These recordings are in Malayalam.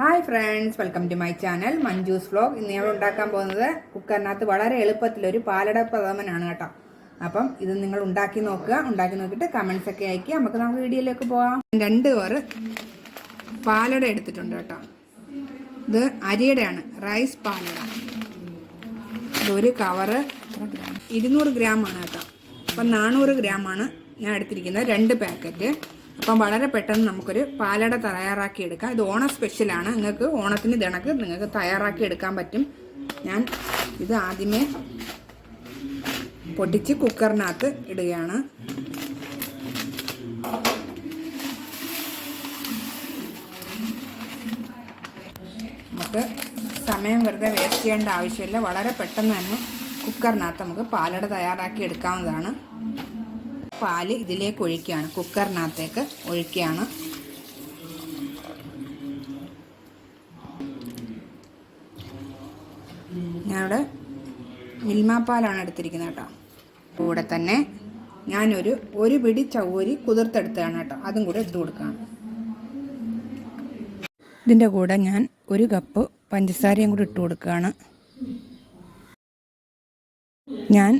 Hi friends welcome to my channel Manju's vlog ഇന്ന് ഞങ്ങൾ ഉണ്ടാക്കാൻ പോകുന്നത് കുക്കറിനകത്ത് വളരെ എളുപ്പത്തിൽ ഒരു പാലട പ്രഥമനാണ് കേട്ടോ. അപ്പം ഇത് നിങ്ങൾ ഉണ്ടാക്കി നോക്കുക. ഉണ്ടാക്കി നോക്കിയിട്ട് കമൻസ് ഒക്കെ അയക്കുക നമുക്ക് നമുക്ക് വീഡിയോയിലേക്ക് പോകാം രണ്ട് കവറ് പാലട എടുത്തിട്ടുണ്ട് കേട്ടോ. ഇത് അരിയുടെയാണ്. റൈസ് പാലട. ഒരു കവറ് ഇരുന്നൂറ് ഗ്രാം ആണ് കേട്ടോ. അപ്പം നാനൂറ് ഗ്രാം ആണ് ഞാൻ എടുത്തിരിക്കുന്നത്. രണ്ട് പാക്കറ്റ് അപ്പം വളരെ പെട്ടെന്ന് നമുക്കൊരു പാലട തയ്യാറാക്കി എടുക്കാം. ഇത് ഓണ സ്പെഷ്യലാണ് നിങ്ങൾക്ക് ഓണത്തിന് ഇതണക്ക് നിങ്ങൾക്ക് തയ്യാറാക്കി എടുക്കാൻ പറ്റും. ഞാൻ ഇത് ആദ്യമേ പൊട്ടിച്ച് കുക്കറിനകത്ത് ഇടുകയാണ്. നമുക്ക് സമയം വെറുതെ വേസ്റ്റ് ചെയ്യേണ്ട ആവശ്യമില്ല. വളരെ പെട്ടെന്ന് തന്നെ കുക്കറിനകത്ത് നമുക്ക് പാലട തയ്യാറാക്കി എടുക്കാവുന്നതാണ്. പാൽ ഇതിലേക്ക് ഒഴിക്കുകയാണ്. കുക്കറിനകത്തേക്ക് ഒഴിക്കുകയാണ്. ഞാനിവിടെ മിൽമ പാലാണ് എടുത്തിരിക്കുന്നത് കേട്ടോ. കൂടെ തന്നെ ഞാനൊരു ഒരു പിടി ചവ്വരി കുതിർത്തെടുത്തതാണ് കേട്ടോ. അതും കൂടെ ഇട്ട് കൊടുക്കുകയാണ്. ഇതിന്റെ കൂടെ ഞാൻ ഒരു കപ്പ് പഞ്ചസാരയും കൂടി ഇട്ട് കൊടുക്കുകയാണ്. ഞാൻ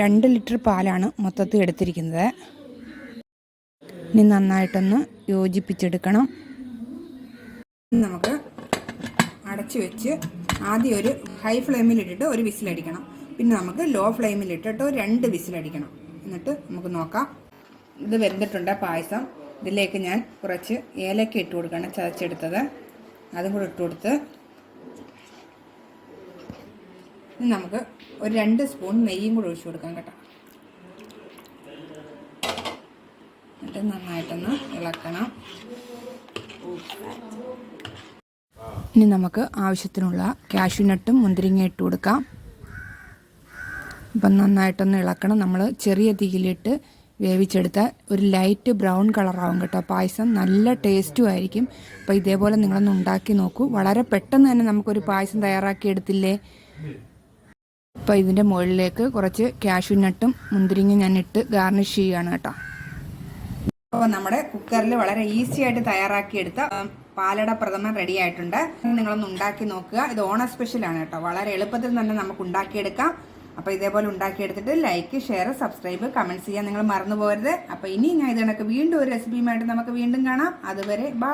രണ്ട് ലിറ്റർ പാലാണ് മൊത്തത്തിൽ എടുത്തിരിക്കുന്നത്. ഇനി നന്നായിട്ടൊന്ന് യോജിപ്പിച്ചെടുക്കണം. നമുക്ക് അടച്ചു വെച്ച് ആദ്യം ഒരു ഹൈ ഫ്ലെയിമിൽ ഇട്ടിട്ട് ഒരു വിസിലടിക്കണം പിന്നെ നമുക്ക് ലോ ഫ്ലെയിമിൽ ഒരു രണ്ട് വിസിലടിക്കണം എന്നിട്ട് നമുക്ക് നോക്കാം. ഇത് വെന്തിട്ടുണ്ട് പായസം. ഇതിലേക്ക് ഞാൻ കുറച്ച് ഏലക്ക ഇട്ട് കൊടുക്കണം ചതച്ചെടുത്തത്. അതും കൂടെ ഇട്ട് കൊടുത്ത് ഇനി നമുക്ക് ഒരു രണ്ട് സ്പൂൺ നെയ്യും കൂടെ ഒഴിച്ചു കൊടുക്കാം കേട്ടോ. എന്നിട്ട് നന്നായിട്ടൊന്ന് ഇളക്കണം. ഇനി നമുക്ക് ആവശ്യത്തിനുള്ള കാഷ്യൂനട്ടും മുന്തിരിങ്ങ ഇട്ട് കൊടുക്കാം. അപ്പം നന്നായിട്ടൊന്ന് ഇളക്കണം. നമ്മൾ ചെറിയ തീയിലിട്ട് വേവിച്ചെടുത്ത ഒരു ലൈറ്റ് ബ്രൗൺ കളറാവും കേട്ടോ. പായസം നല്ല ടേസ്റ്റും ആയിരിക്കും. അപ്പോൾ ഇതേപോലെ നിങ്ങളൊന്ന് ഉണ്ടാക്കി നോക്കൂ. വളരെ പെട്ടെന്ന് തന്നെ നമുക്കൊരു പായസം തയ്യാറാക്കി എടുത്തില്ലേ? അപ്പോൾ ഇതിന്റെ മുകളിലേക്ക് കുറച്ച് കാഷ്യൂ നട്ടും മുന്തിരിങ്ങ ഞാൻ ഇട്ട് ഗാർണിഷ് ചെയ്യുകയാണ് കേട്ടോ. അപ്പോൾ നമ്മുടെ കുക്കറിൽ വളരെ ഈസി ആയിട്ട് തയ്യാറാക്കിയെടുത്ത പാലട പ്രഥമൻ റെഡി ആയിട്ടുണ്ട്. നിങ്ങളൊന്ന് ഉണ്ടാക്കി നോക്കുക. ഇത് ഓണ സ്പെഷ്യലാണ് കേട്ടോ. വളരെ എളുപ്പത്തിൽ തന്നെ നമുക്ക് ഉണ്ടാക്കിയെടുക്കാം. അപ്പോൾ ഇതേപോലെ ഉണ്ടാക്കിയെടുത്തിട്ട് ലൈക്ക് ഷെയർ സബ്സ്ക്രൈബ് കമന്റ്സ് ചെയ്യാൻ നിങ്ങൾ മറന്നു പോകരുത് അപ്പോൾ ഇനി ഞാൻ ഇത് കണക്ക് വീണ്ടും ഒരു റെസിപ്പിയുമായിട്ട് നമുക്ക് വീണ്ടും കാണാം. അതുവരെ ബാ